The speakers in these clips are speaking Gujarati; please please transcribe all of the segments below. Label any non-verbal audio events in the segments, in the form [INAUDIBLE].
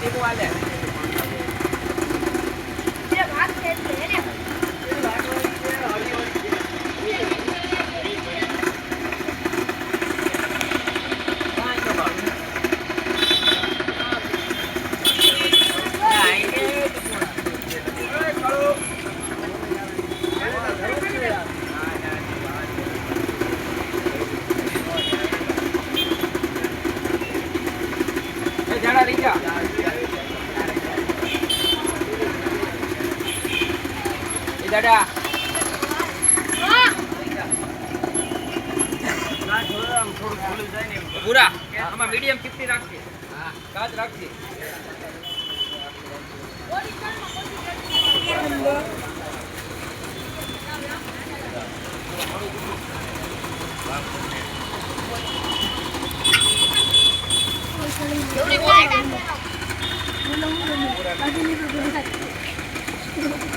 ભેગું હાલે. દાદા પૂરા આમાં મીડિયમ ફિફ્ટી રાખજે કાચ રાખજે પહેલા લઈ આવ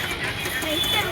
Gracias.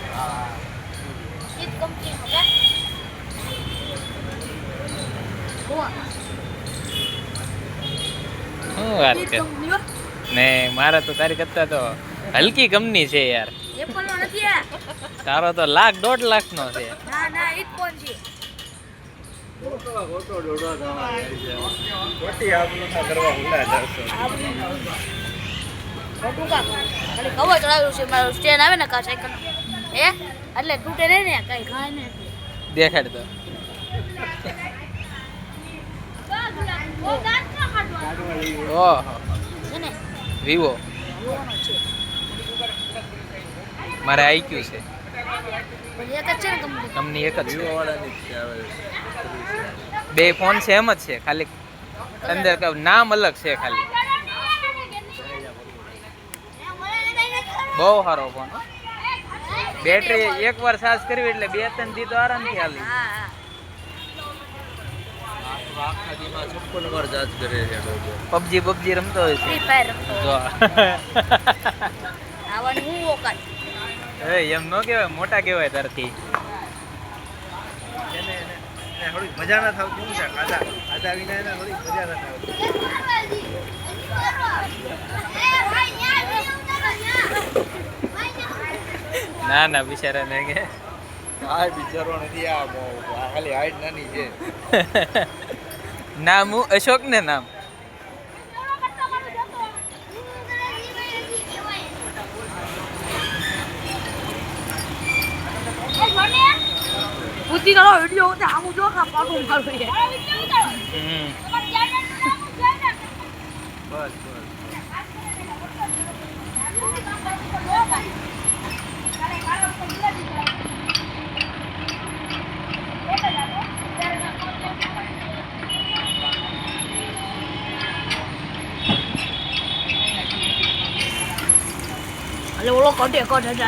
વાત કર ને મારા તો તારી કરતા તો હલકી કંપની છે યાર. તારો તો લાખ દોઢ લાખ નો છે. કવર ચડાવ્યું છે મારું સ્ટેન્ડ આવે ને કા સાયકલ એટલે તૂટે નહીં ને કઈ ખાય ને દેખાડ તો ઓહો. વિવો. મારે આઈક્યુ છે? તમને એક જ છે કંપની એક જ છે. બે ફોન સેમ જ છે ખાલી અંદર નામ અલગ છે ખાલી. બહુ સારો ફોન બેટરી બેટરી એકવાર ચાર્જ કરવી એટલે બે ત્રણ દી તો આરામથી હાલી. પબજી પબજી રમતો હોય છે. ફ્રી ફાયર રમતો જો આવવાની હું. ઓકાત એ એમ ન કહેવાય મોટા કહેવાય તારથી. મજા ના થાવતી શું છે? ખાધા ખાધા વિના એને થોડી મજા ના થાવતી ના ના બિચારાને કે. આ બિચારો નથી આ બહુ- આ ખાલી હાઈટ નાની છે. [LAUGHS] નામ હું અશોક ને નામ. પૂછી કરો વિડિયો ઉતે આમું જો કા પાટું મારું છે હમ. બસ. Để 工程站里